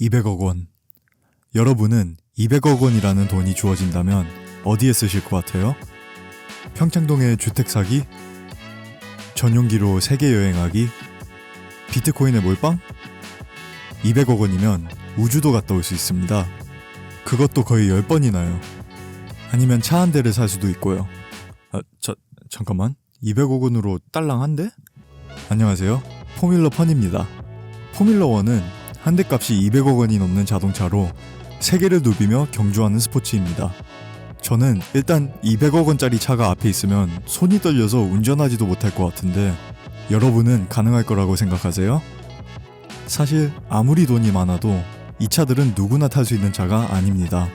200억 원. 여러분은 200억 원이라는 돈이 주어진다면 어디에 쓰실 것 같아요? 평창동의 주택 사기? 전용기로 세계 여행하기? 비트코인에 몰빵? 200억 원이면 우주도 갔다 올 수 있습니다. 그것도 거의 10번이나요. 아니면 차 한 대를 살 수도 있고요. 아, 저, 잠깐만. 200억 원으로 딸랑 한 대? 안녕하세요. 포뮬러 펀입니다. 포뮬러 1은 한 대 값이 200억 원이 넘는 자동차로 세계를 누비며 경주하는 스포츠입니다. 저는 일단 200억 원짜리 차가 앞에 있으면 손이 떨려서 운전하지도 못할 것 같은데 여러분은 가능할 거라고 생각하세요? 사실 아무리 돈이 많아도 이 차들은 누구나 탈 수 있는 차가 아닙니다.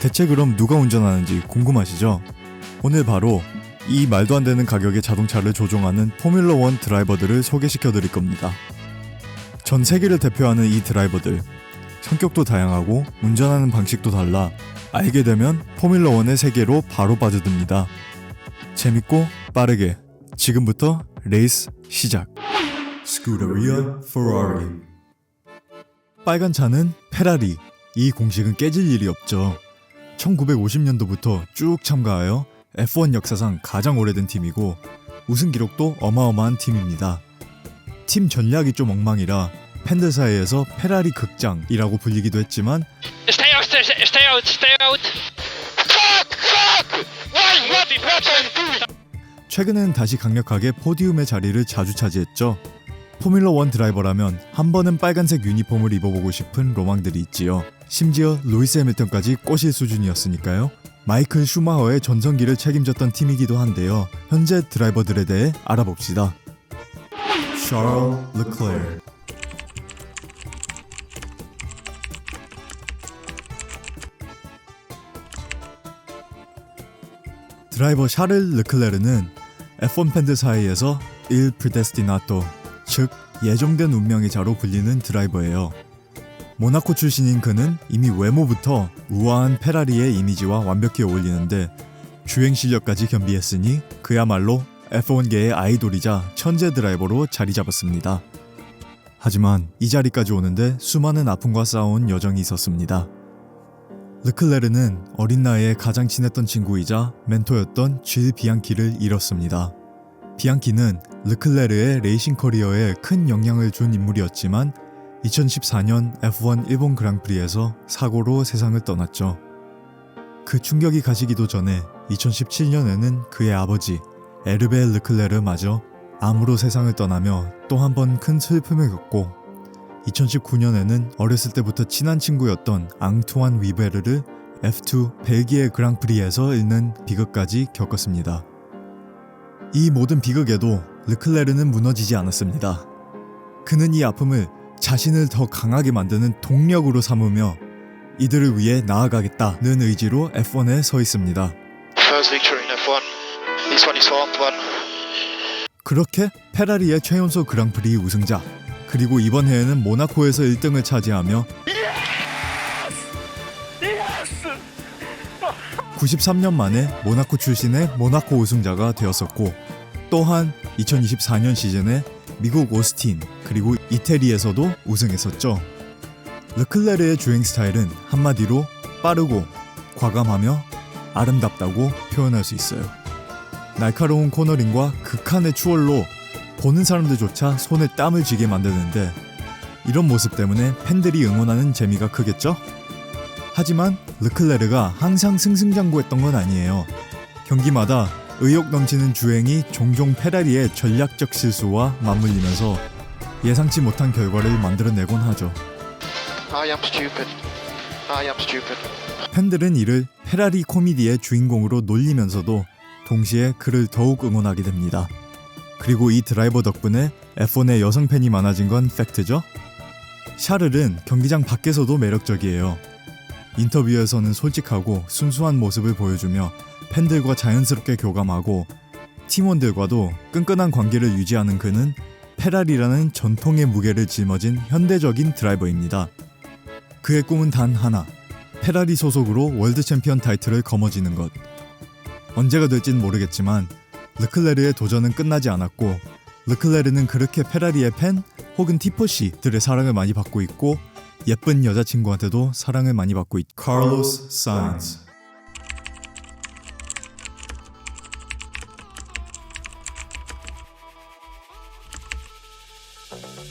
대체 그럼 누가 운전하는지 궁금하시죠? 오늘 바로 이 말도 안 되는 가격의 자동차를 조종하는 포뮬러 1 드라이버들을 소개시켜 드릴 겁니다. 전 세계를 대표하는 이 드라이버들 성격도 다양하고 운전하는 방식도 달라 알게 되면 포뮬러 1의 세계로 바로 빠져듭니다. 재밌고 빠르게 지금부터 레이스 시작. 스쿠터리아 페라리 빨간 차는 페라리 이 공식은 깨질 일이 없죠. 1950년도부터 쭉 참가하여 F1 역사상 가장 오래된 팀이고 우승 기록도 어마어마한 팀입니다. 팀 전략이 좀 엉망이라 팬들 사이에서 페라리 극장이라고 불리기도 했지만 Stay out, stay, stay out, stay out. Fuck, fuck! Why, what? 최근엔 다시 강력하게 포디움의 자리를 자주 차지했죠. 포뮬러 1 드라이버라면 한 번은 빨간색 유니폼을 입어보고 싶은 로망들이 있지요. 심지어 루이스 해밀턴까지 꼬실 수준이었으니까요. 마이클 슈마허의 전성기를 책임졌던 팀이기도 한데요. 현재 드라이버들에 대해 알아봅시다. 샤를 르클레르 드라이버 샤를 르클레르는 F1 팬들 사이에서 일 프레데스티나토, 즉 예정된 운명의 자로 불리는 드라이버예요. 모나코 출신인 그는 이미 외모부터 우아한 페라리의 이미지와 완벽히 어울리는데 주행 실력까지 겸비했으니 그야말로 F1계의 아이돌이자 천재 드라이버로 자리 잡았습니다. 하지만 이 자리까지 오는데 수많은 아픔과 싸운 여정이 있었습니다. 르클레르는 어린 나이에 가장 친했던 친구이자 멘토였던 쥘 비앙키를 잃었습니다. 비앙키는 르클레르의 레이싱 커리어에 큰 영향을 준 인물이었지만 2014년 F1 일본 그랑프리에서 사고로 세상을 떠났죠. 그 충격이 가시기도 전에 2017년에는 그의 아버지 에르베 르클레르마저 암으로 세상을 떠나며 또 한 번 큰 슬픔을 겪고 2019년에는 어렸을 때부터 친한 친구였던 앙투안 위베르를 F2 벨기에 그랑프리에서 잃는 비극까지 겪었습니다. 이 모든 비극에도 르클레르는 무너지지 않았습니다. 그는 이 아픔을 자신을 더 강하게 만드는 동력으로 삼으며 이들을 위해 나아가겠다는 의지로 F1에 서 있습니다. 그렇게 페라리의 최연소 그랑프리 우승자 그리고 이번 해에는 모나코에서 1등을 차지하며 93년 만에 모나코 출신의 모나코 우승자가 되었었고 또한 2024년 시즌에 미국 오스틴 그리고 이태리에서도 우승했었죠. 르클레르의 주행 스타일은 한마디로 빠르고 과감하며 아름답다고 표현할 수 있어요. 날카로운 코너링과 극한의 추월로 보는 사람들조차 손에 땀을 쥐게 만드는데 이런 모습 때문에 팬들이 응원하는 재미가 크겠죠? 하지만 르클레르가 항상 승승장구했던 건 아니에요. 경기마다 의욕 넘치는 주행이 종종 페라리의 전략적 실수와 맞물리면서 예상치 못한 결과를 만들어내곤 하죠. I am stupid. I am stupid. 팬들은 이를 페라리 코미디의 주인공으로 놀리면서도 동시에 그를 더욱 응원하게 됩니다. 그리고 이 드라이버 덕분에 F1의 여성 팬이 많아진 건 팩트죠? 샤를은 경기장 밖에서도 매력적이에요. 인터뷰에서는 솔직하고 순수한 모습을 보여주며 팬들과 자연스럽게 교감하고 팀원들과도 끈끈한 관계를 유지하는 그는 페라리라는 전통의 무게를 짊어진 현대적인 드라이버입니다. 그의 꿈은 단 하나. 페라리 소속으로 월드 챔피언 타이틀을 거머쥐는 것. 언제가 될진 모르겠지만 르클레르의 도전은 끝나지 않았고 르클레르는 그렇게 페라리의 팬 혹은 티포시들의 사랑을 많이 받고 있고 예쁜 여자친구한테도 사랑을 많이 받고 있 카를로스 사인즈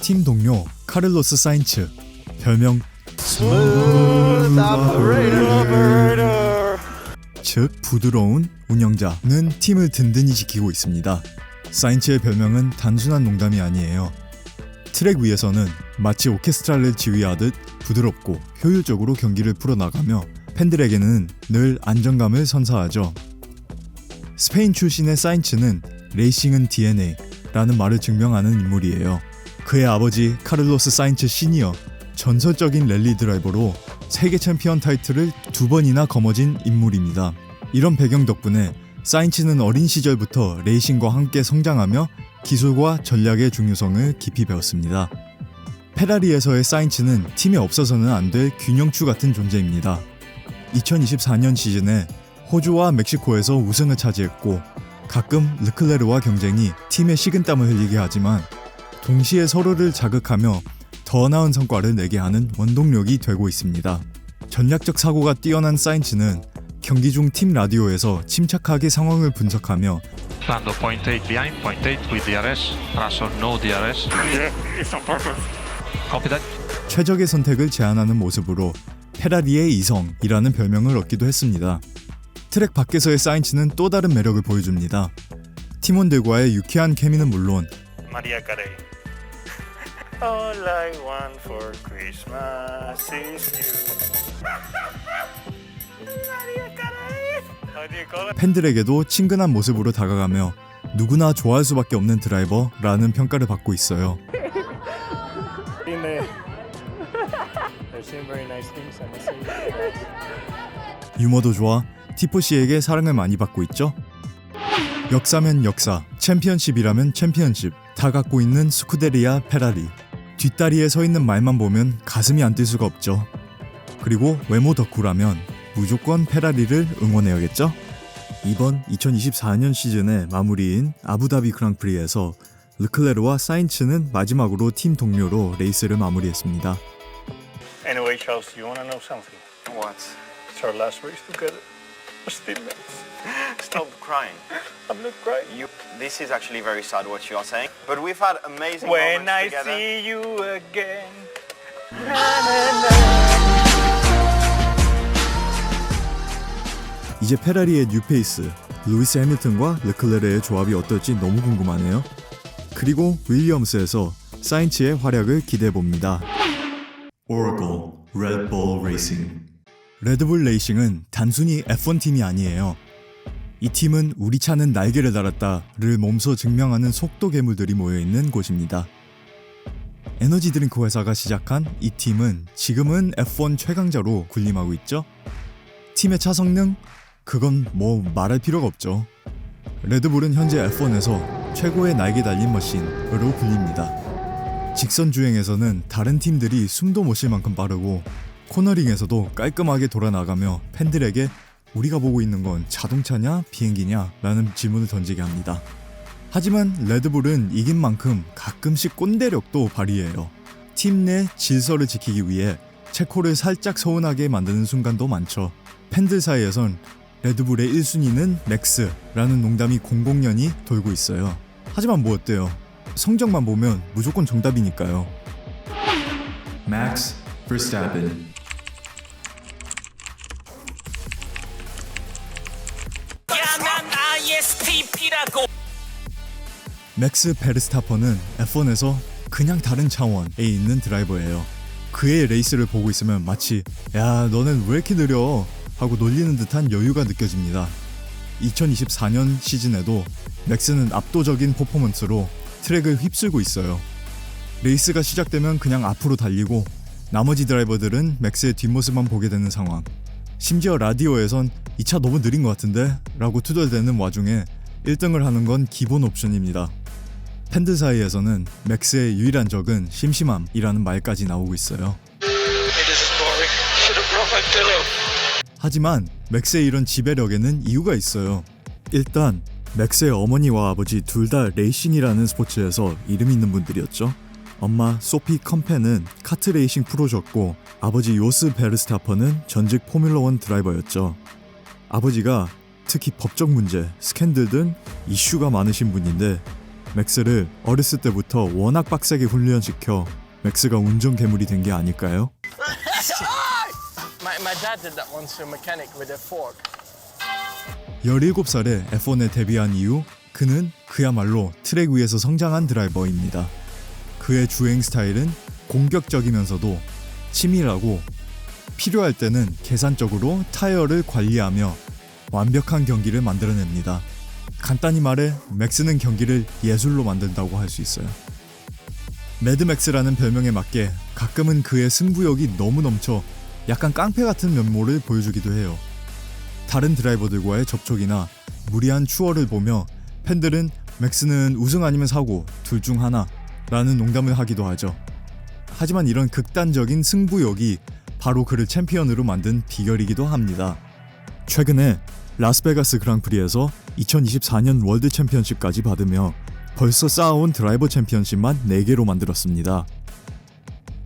팀 동료 카를로스 사인츠 별명 즉 부드러운 운영자는 팀을 든든히 지키고 있습니다. 사인츠의 별명은 단순한 농담이 아니에요. 트랙 위에서는 마치 오케스트라를 지휘하듯 부드럽고 효율적으로 경기를 풀어나가며 팬들에게는 늘 안정감을 선사하죠. 스페인 출신의 사인츠는 레이싱은 DNA라는 말을 증명하는 인물이에요. 그의 아버지 카를로스 사인츠 시니어 전설적인 랠리 드라이버로 세계 챔피언 타이틀을 두 번이나 거머쥔 인물입니다. 이런 배경 덕분에 사인츠는 어린 시절부터 레이싱과 함께 성장하며 기술과 전략의 중요성을 깊이 배웠습니다. 페라리에서의 사인츠는 팀에 없어서는 안 될 균형추 같은 존재입니다. 2024년 시즌에 호주와 멕시코에서 우승을 차지했고 가끔 르클레르와 경쟁이 팀의 식은땀을 흘리게 하지만 동시에 서로를 자극하며 더 나은 성과를 내게 하는 원동력이 되고 있습니다. 전략적 사고가 뛰어난 사인츠는 경기 중 팀 라디오에서 침착하게 상황을 분석하며 Lando point 8 behind, point 8 with DRS. Russell no DRS. Yeah, it's on purpose. Copy that. 최적의 선택을 제안하는 모습으로 페라리의 이성이라는 별명을 얻기도 했습니다. 트랙 밖에서의 사인츠는 또 다른 매력을 보여줍니다. 팀원들과의 유쾌한 케미는 물론 Maria Carey. All I want for Christmas is you. 팬들에게도 친근한 모습으로 다가가며 누구나 좋아할 수밖에 없는 드라이버라는 평가를 받고 있어요. Say. 유머도 좋아 티포시에게 사랑을 많이 받고 있죠. 역사면 역사, 챔피언십이라면 챔피언십 다 갖고 있는 스쿠데리아 페라리. 뒷다리에 서 있는 말만 보면 가슴이 안 뛸 수가 없죠. 그리고 외모 덕후라면 무조건 페라리를 응원해야겠죠? 이번 2024년 시즌의 마무리인 아부다비 그랑프리에서 르클레르와 사인츠는 마지막으로 팀 동료로 레이스를 마무리했습니다. Anyway, Charles, you want to know something? What? It's our last race together. As teammates. Stop crying. I'm not crying. You. This is actually very sad what you are saying. But we've had amazing When moments I together. see you again. 이제 페라리의 뉴페이스, 루이스 해밀턴과 르클레르의 조합이 어떨지 너무 궁금하네요. 그리고 윌리엄스에서 사인츠의 활약을 기대해 봅니다. Oracle Red Bull Racing 레드불 레이싱은 단순히 F1 팀이 아니에요. 이 팀은 우리 차는 날개를 달았다를 몸소 증명하는 속도 괴물들이 모여 있는 곳입니다. 에너지 드링크 회사가 시작한 이 팀은 지금은 F1 최강자로 군림하고 있죠. 팀의 차 성능 그건 뭐 말할 필요가 없죠. 레드불은 현재 F1에서 최고의 날개 달린 머신으로 불립니다. 직선 주행에서는 다른 팀들이 숨도 못 쉴 만큼 빠르고 코너링에서도 깔끔하게 돌아나가며 팬들에게 우리가 보고 있는 건 자동차냐 비행기냐 라는 질문을 던지게 합니다. 하지만 레드불은 이긴 만큼 가끔씩 꼰대력도 발휘해요. 팀 내 질서를 지키기 위해 체코를 살짝 서운하게 만드는 순간도 많죠. 팬들 사이에선 레드불의 1순위는 맥스라는 농담이 공공연히 돌고 있어요. 하지만 뭐 어때요? 성적만 보면 무조건 정답이니까요. Max Verstappen 맥스 베르스타퍼는 F1에서 그냥 다른 차원에 있는 드라이버예요. 그의 레이스를 보고 있으면 마치 야 너는 왜 이렇게 느려 하고 놀리는 듯한 여유가 느껴집니다. 2024년 시즌에도 맥스는 압도적인 퍼포먼스로 트랙을 휩쓸고 있어요. 레이스가 시작되면 그냥 앞으로 달리고 나머지 드라이버들은 맥스의 뒷모습만 보게 되는 상황. 심지어 라디오에선 이 차 너무 느린 것 같은데? 라고 투덜대는 와중에 1등을 하는 건 기본 옵션입니다. 팬들 사이에서는 맥스의 유일한 적은 심심함이라는 말까지 나오고 있어요. 하지만 맥스의 이런 지배력에는 이유가 있어요. 일단 맥스의 어머니와 아버지 둘 다 레이싱이라는 스포츠에서 이름 있는 분들이었죠. 엄마 소피 컴펜은 카트 레이싱 프로셨고 아버지 요스 베르스타퍼는 전직 포뮬러 1 드라이버였죠. 아버지가 특히 법적 문제, 스캔들 등 이슈가 많으신 분인데 맥스를 어렸을 때부터 워낙 빡세게 훈련시켜 맥스가 운전 괴물이 된 게 아닐까요? My, my dad did that once to a mechanic with a fork. 17살에 F1에 데뷔한 이후 그는 그야말로 트랙 위에서 성장한 드라이버입니다. 그의 주행 스타일은 공격적이면서도 치밀하고 필요할 때는 계산적으로 타이어를 관리하며 완벽한 경기를 만들어냅니다. 간단히 말해 맥스는 경기를 예술로 만든다고 할 수 있어요. 매드맥스라는 별명에 맞게 가끔은 그의 승부욕이 너무 넘쳐 약간 깡패 같은 면모를 보여주기도 해요. 다른 드라이버들과의 접촉이나 무리한 추월을 보며 팬들은 맥스는 우승 아니면 사고 둘 중 하나 라는 농담을 하기도 하죠. 하지만 이런 극단적인 승부욕이 바로 그를 챔피언으로 만든 비결이기도 합니다. 최근에 라스베가스 그랑프리에서 2024년 월드 챔피언십까지 받으며 벌써 쌓아온 드라이버 챔피언십만 4개로 만들었습니다.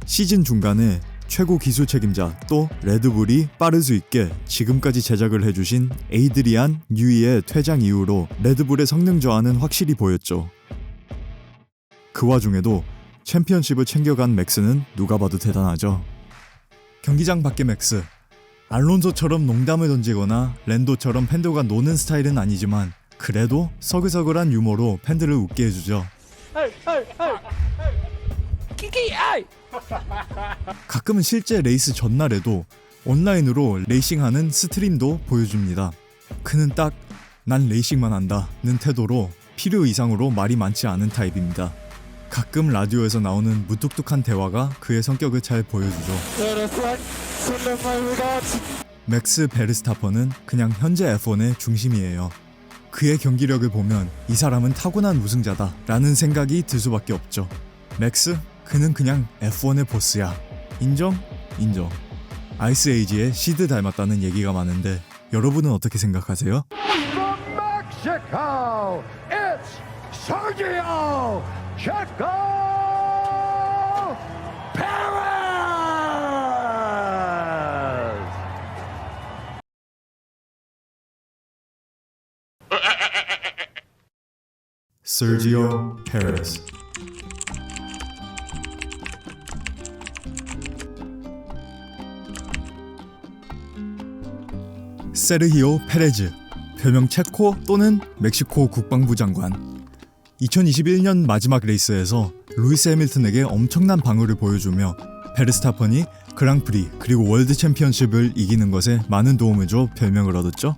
시즌 중간에 최고 기술 책임자 또 레드불이 빠를 수 있게 지금까지 제작을 해주신 에이드리안 뉴이의 퇴장 이후로 레드불의 성능 저하는 확실히 보였죠. 그 와중에도 챔피언십을 챙겨간 맥스는 누가 봐도 대단하죠. 경기장 밖의 맥스 알론소처럼 농담을 던지거나 랜도처럼 팬들과 노는 스타일은 아니지만 그래도 서글서글한 유머로 팬들을 웃게 해주죠. 가끔은 실제 레이스 전날에도 온라인으로 레이싱하는 스트림도 보여줍니다. 그는 딱 난 레이싱만 한다는 태도로 필요 이상으로 말이 많지 않은 타입입니다. 가끔 라디오에서 나오는 무뚝뚝한 대화가 그의 성격을 잘 보여주죠. 맥스 베르스타퍼는 그냥 현재 F1의 중심이에요. 그의 경기력을 보면 이 사람은 타고난 우승자다 라는 생각이 들 수밖에 없죠. 맥스? 그는 그냥 F1의 보스야. 인정? 인정. 아이스 에이지의 시드 닮았다는 얘기가 많은데 여러분은 어떻게 생각하세요? Checo Perez! Sergio Perez 세르히오 페레즈 별명 체코 또는 멕시코 국방부 장관 2021년 마지막 레이스에서 루이스 해밀턴에게 엄청난 방어를 보여주며 베르스타펀이 그랑프리 그리고 월드 챔피언십을 이기는 것에 많은 도움을 줘 별명을 얻었죠.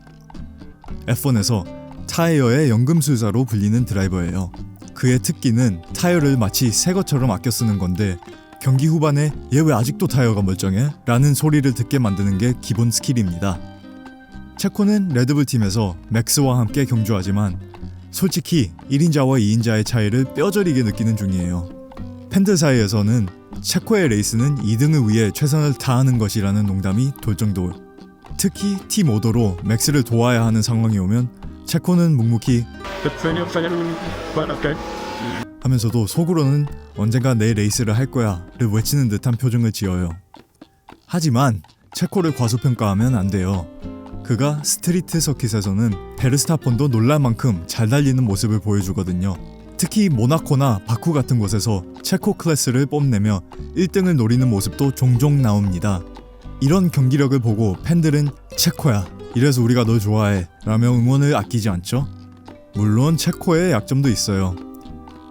F1에서 타이어의 연금술사로 불리는 드라이버예요. 그의 특기는 타이어를 마치 새 것처럼 아껴 쓰는 건데 경기 후반에 얘 왜 아직도 타이어가 멀쩡해? 라는 소리를 듣게 만드는 게 기본 스킬입니다. 체코는 레드불 팀에서 맥스와 함께 경주하지만 솔직히 1인자와 2인자의 차이를 뼈저리게 느끼는 중이에요. 팬들 사이에서는 체코의 레이스는 2등을 위해 최선을 다하는 것이라는 농담이 돌 정도. 특히 팀 오더로 맥스를 도와야 하는 상황이 오면 체코는 묵묵히 하면서도 속으로는 언젠가 내 레이스를 할 거야를 외치는 듯한 표정을 지어요. 하지만 체코를 과소평가하면 안 돼요. 그가 스트리트 서킷에서는 베르스타폰도 놀랄 만큼 잘 달리는 모습을 보여주거든요. 특히 모나코나 바쿠 같은 곳에서 체코 클래스를 뽐내며 1등을 노리는 모습도 종종 나옵니다. 이런 경기력을 보고 팬들은 체코야, 이래서 우리가 널 좋아해 라며 응원을 아끼지 않죠? 물론 체코의 약점도 있어요.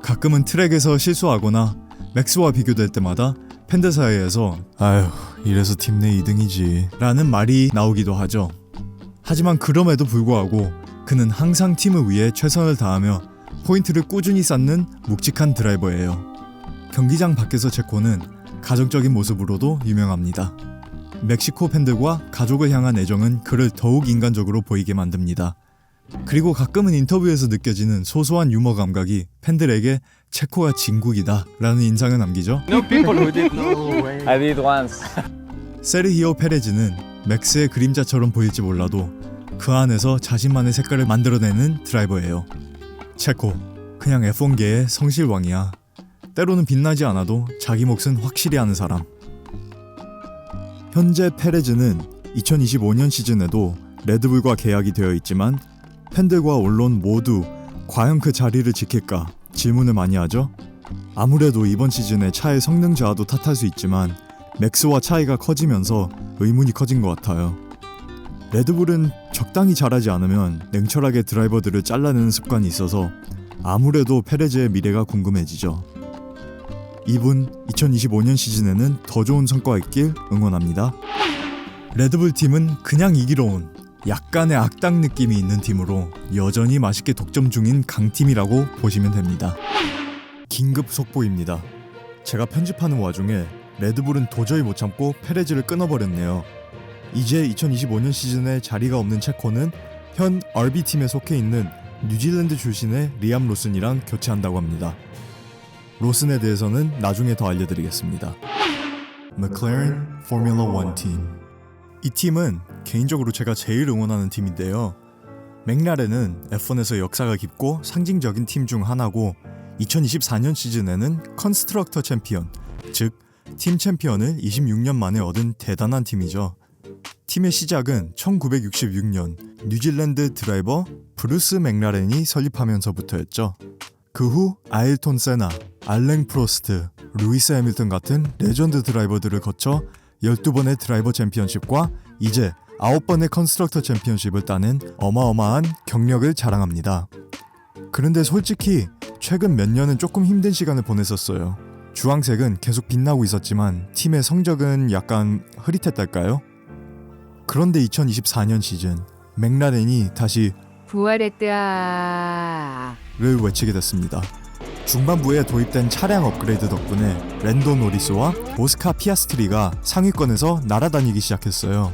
가끔은 트랙에서 실수하거나 맥스와 비교될 때마다 팬들 사이에서 아휴 이래서 팀 내 2등이지 라는 말이 나오기도 하죠. 하지만 그럼에도 불구하고 그는 항상 팀을 위해 최선을 다하며 포인트를 꾸준히 쌓는 묵직한 드라이버예요. 경기장 밖에서 체코는 가정적인 모습으로도 유명합니다. 멕시코 팬들과 가족을 향한 애정은 그를 더욱 인간적으로 보이게 만듭니다. 그리고 가끔은 인터뷰에서 느껴지는 소소한 유머 감각이 팬들에게 체코가 진국이다 라는 인상을 남기죠. I did once. 세르히오 페레즈는 맥스의 그림자처럼 보일지 몰라도 그 안에서 자신만의 색깔을 만들어내는 드라이버예요. 체코, 그냥 F1계의 성실왕이야. 때로는 빛나지 않아도 자기 몫은 확실히 하는 사람. 현재 페레즈는 2025년 시즌에도 레드불과 계약이 되어 있지만 팬들과 언론 모두 과연 그 자리를 지킬까 질문을 많이 하죠. 아무래도 이번 시즌에 차의 성능 저하도 탓할 수 있지만 맥스와 차이가 커지면서 의문이 커진 것 같아요. 레드불은 적당히 잘하지 않으면 냉철하게 드라이버들을 잘라내는 습관이 있어서 아무래도 페레즈의 미래가 궁금해지죠. 이분 2025년 시즌에는 더 좋은 성과가 있길 응원합니다. 레드불 팀은 그냥 이기러 온 약간의 악당 느낌이 있는 팀으로 여전히 맛있게 독점 중인 강팀이라고 보시면 됩니다. 긴급 속보입니다. 제가 편집하는 와중에 레드불은 도저히 못 참고 페레즈를 끊어버렸네요. 이제 2025년 시즌에 자리가 없는 체코는 현 RB팀에 속해 있는 뉴질랜드 출신의 리암 로슨이랑 교체한다고 합니다. 로슨에 대해서는 나중에 더 알려드리겠습니다. McLaren Formula 1 팀. 이 팀은 개인적으로 제가 제일 응원하는 팀인데요. 맥라렌은 F1에서 역사가 깊고 상징적인 팀 중 하나고 2024년 시즌에는 컨스트럭터 챔피언, 즉 팀 챔피언을 26년 만에 얻은 대단한 팀이죠. 팀의 시작은 1966년 뉴질랜드 드라이버 브루스 맥라렌이 설립하면서부터였죠. 그 후 아일톤 세나, 알랭 프로스트, 루이스 해밀턴 같은 레전드 드라이버들을 거쳐 12번의 드라이버 챔피언십과 이제 9번의 컨스트럭터 챔피언십을 따는 어마어마한 경력을 자랑합니다. 그런데 솔직히 최근 몇 년은 조금 힘든 시간을 보냈었어요. 주황색은 계속 빛나고 있었지만 팀의 성적은 약간 흐릿했달까요? 그런데 2024년 시즌 맥라렌이 다시 부활했다. 를 외치게 됐습니다. 중반부에 도입된 차량 업그레이드 덕분에 랜도 노리스와 오스카 피아스트리가 상위권에서 날아다니기 시작했어요.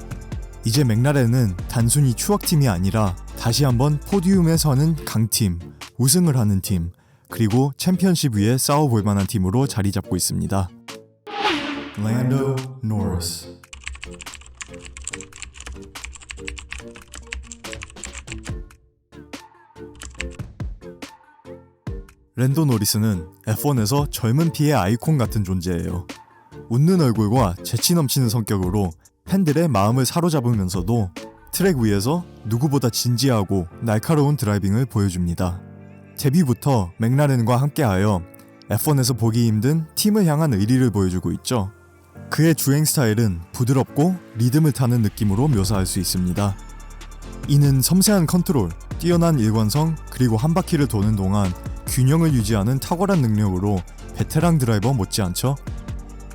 이제 맥라렌은 단순히 추억팀이 아니라 다시 한번 포디움에 서는 강팀, 우승을 하는 팀, 그리고 챔피언십 위에 싸워볼 만한 팀으로 자리 잡고 있습니다. 랜도 노리스 랜도 노리스는 F1에서 젊은 피의 아이콘 같은 존재예요. 웃는 얼굴과 재치 넘치는 성격으로 팬들의 마음을 사로잡으면서도 트랙 위에서 누구보다 진지하고 날카로운 드라이빙을 보여줍니다. 데뷔부터 맥라렌과 함께하여 F1에서 보기 힘든 팀을 향한 의리를 보여주고 있죠. 그의 주행 스타일은 부드럽고 리듬을 타는 느낌으로 묘사할 수 있습니다. 이는 섬세한 컨트롤, 뛰어난 일관성, 그리고 한 바퀴를 도는 동안 균형을 유지하는 탁월한 능력으로 베테랑 드라이버 못지않죠.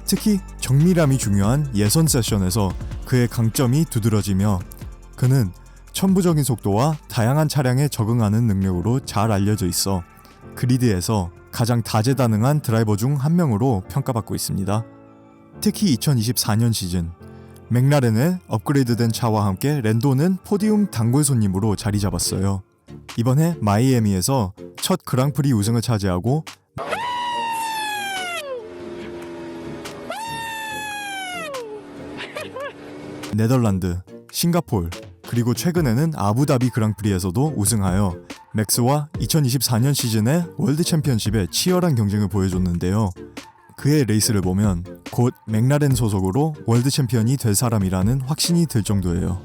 특히 정밀함이 중요한 예선 세션에서 그의 강점이 두드러지며 그는 천부적인 속도와 다양한 차량에 적응하는 능력으로 잘 알려져 있어 그리드에서 가장 다재다능한 드라이버 중 한 명으로 평가받고 있습니다. 특히 2024년 시즌 맥라렌의 업그레이드된 차와 함께 랜도는 포디움 단골 손님으로 자리 잡았어요. 이번에 마이애미에서 첫 그랑프리 우승을 차지하고 네덜란드, 싱가폴, 그리고 최근에는 아부다비 그랑프리에서도 우승하여 맥스와 2024년 시즌의 월드 챔피언십에 치열한 경쟁을 보여줬는데요. 그의 레이스를 보면 곧 맥라렌 소속으로 월드 챔피언이 될 사람이라는 확신이 들 정도예요.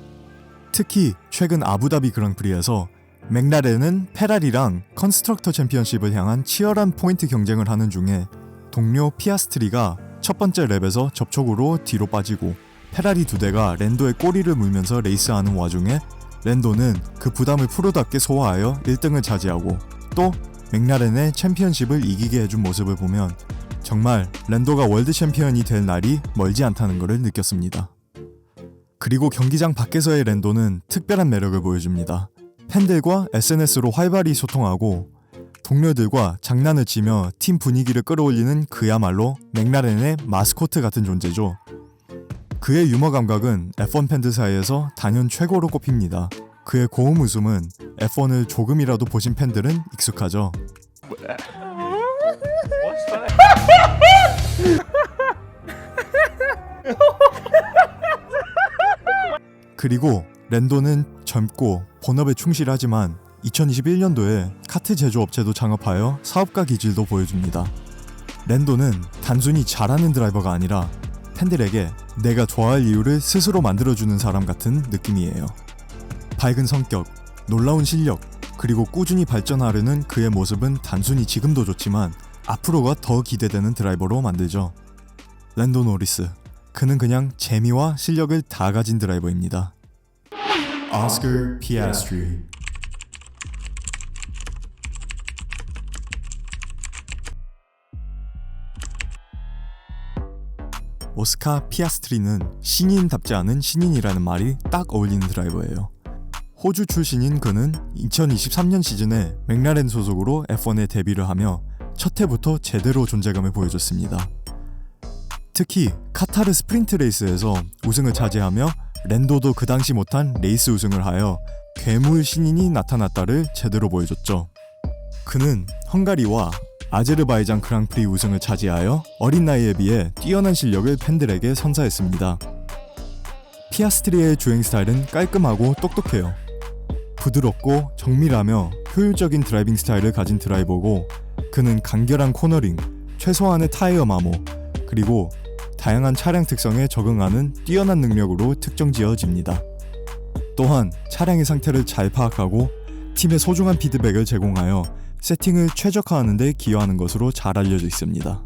특히 최근 아부다비 그랑프리에서 맥라렌은 페라리랑 컨스트럭터 챔피언십을 향한 치열한 포인트 경쟁을 하는 중에 동료 피아스트리가 첫 번째 랩에서 접촉으로 뒤로 빠지고 페라리 두 대가 랜도의 꼬리를 물면서 레이스하는 와중에 랜도는 그 부담을 프로답게 소화하여 1등을 차지하고 또 맥라렌의 챔피언십을 이기게 해준 모습을 보면 정말 랜도가 월드 챔피언이 될 날이 멀지 않다는 것을 느꼈습니다. 그리고 경기장 밖에서의 랜도는 특별한 매력을 보여줍니다. 팬들과 SNS로 활발히 소통하고 동료들과 장난을 치며 팀 분위기를 끌어올리는 그야말로 맥라렌의 마스코트 같은 존재죠. 그의 유머 감각은 F1 팬들 사이에서 단연 최고로 꼽힙니다. 그의 고음 웃음은 F1을 조금이라도 보신 팬들은 익숙하죠. 그리고 랜도는 젊고 본업에 충실하지만 2021년도에 카트 제조업체도 창업하여 사업가 기질도 보여줍니다. 랜도는 단순히 잘하는 드라이버가 아니라 팬들에게 내가 좋아할 이유를 스스로 만들어주는 사람 같은 느낌이에요. 밝은 성격, 놀라운 실력, 그리고 꾸준히 발전하려는 그의 모습은 단순히 지금도 좋지만 앞으로가 더 기대되는 드라이버로 만들죠. 랜도 노리스. 그는 그냥 재미와 실력을 다 가진 드라이버입니다. 오스 오스카 피아스트리는 신인답지 않은 신인이라는 말이 딱 어울리는 드라이버예요. 호주 출신인 그는 2023년 시즌에 맥라렌 소속으로 F1에 데뷔를 하며 첫 해부터 제대로 존재감을 보여줬습니다. 특히 카타르 스프린트 레이스에서 우승을 차지하며 랜도도 그 당시 못한 레이스 우승을 하여 괴물 신인이 나타났다를 제대로 보여줬죠. 그는 헝가리와 아제르바이잔 그랑프리 우승을 차지하여 어린 나이에 비해 뛰어난 실력을 팬들에게 선사했습니다. 피아스트리의 주행 스타일은 깔끔하고 똑똑해요. 부드럽고 정밀하며 효율적인 드라이빙 스타일을 가진 드라이버고 그는 간결한 코너링, 최소한의 타이어 마모, 그리고 다양한 차량 특성에 적응하는 뛰어난 능력으로 특정 지어집니다. 또한 차량의 상태를 잘 파악하고 팀에 소중한 피드백을 제공하여 세팅을 최적화하는 데 기여하는 것으로 잘 알려져 있습니다.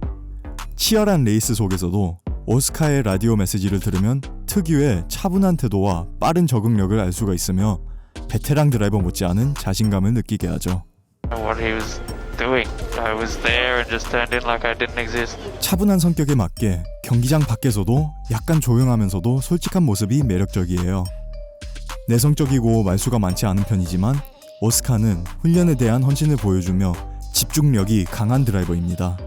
치열한 레이스 속에서도 오스카의 라디오 메시지를 들으면 특유의 차분한 태도와 빠른 적응력을 알 수가 있으며 베테랑 드라이버 못지않은 자신감을 느끼게 하죠. what he was doing. I was there and just turned in like I didn't exist. 차분한 성격에 맞게 경기장 밖에서도 약간 조용하면서도 솔직한 모습이 매력적이에요. 내성적이고 말수가 많지 않은 편이지만 오스카는 훈련에 대한 헌신을 보여주며 집중력이 강한 드라이버입니다.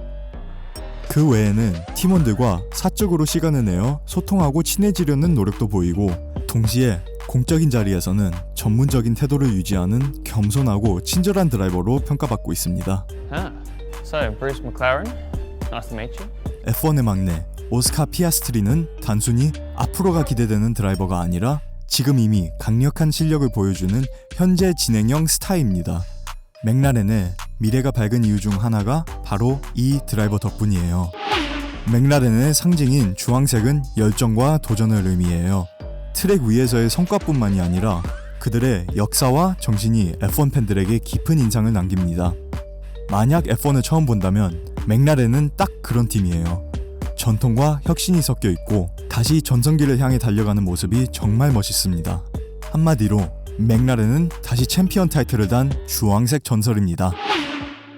그 외에는 팀원들과 사적으로 시간을 내어 소통하고 친해지려는 노력도 보이고 동시에 공적인 자리에서는 전문적인 태도를 유지하는 겸손하고 친절한 드라이버로 평가받고 있습니다. You. F1의 막내 오스카 피아스트리는 단순히 앞으로가 기대되는 드라이버가 아니라 지금 이미 강력한 실력을 보여주는 현재 진행형 스타입니다. 맥라렌의 미래가 밝은 이유 중 하나가 바로 이 드라이버 덕분이에요. 맥라렌의 상징인 주황색은 열정과 도전을 의미해요. 트랙 위에서의 성과뿐만이 아니라 그들의 역사와 정신이 F1 팬들에게 깊은 인상을 남깁니다. 만약 F1을 처음 본다면 맥라렌은 딱 그런 팀이에요. 전통과 혁신이 섞여 있고 다시 전성기를 향해 달려가는 모습이 정말 멋있습니다. 한마디로 맥라렌은 다시 챔피언 타이틀을 단 주황색 전설입니다.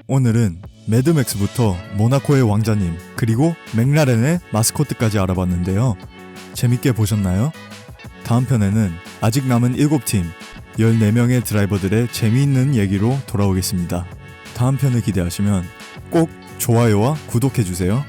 오늘은 매드맥스부터 모나코의 왕자님 그리고 맥라렌의 마스코트까지 알아봤는데요. 재밌게 보셨나요? 다음 편에는 아직 남은 7팀 14명의 드라이버들의 재미있는 얘기로 돌아오겠습니다. 다음 편을 기대하시면 꼭 좋아요와 구독해주세요.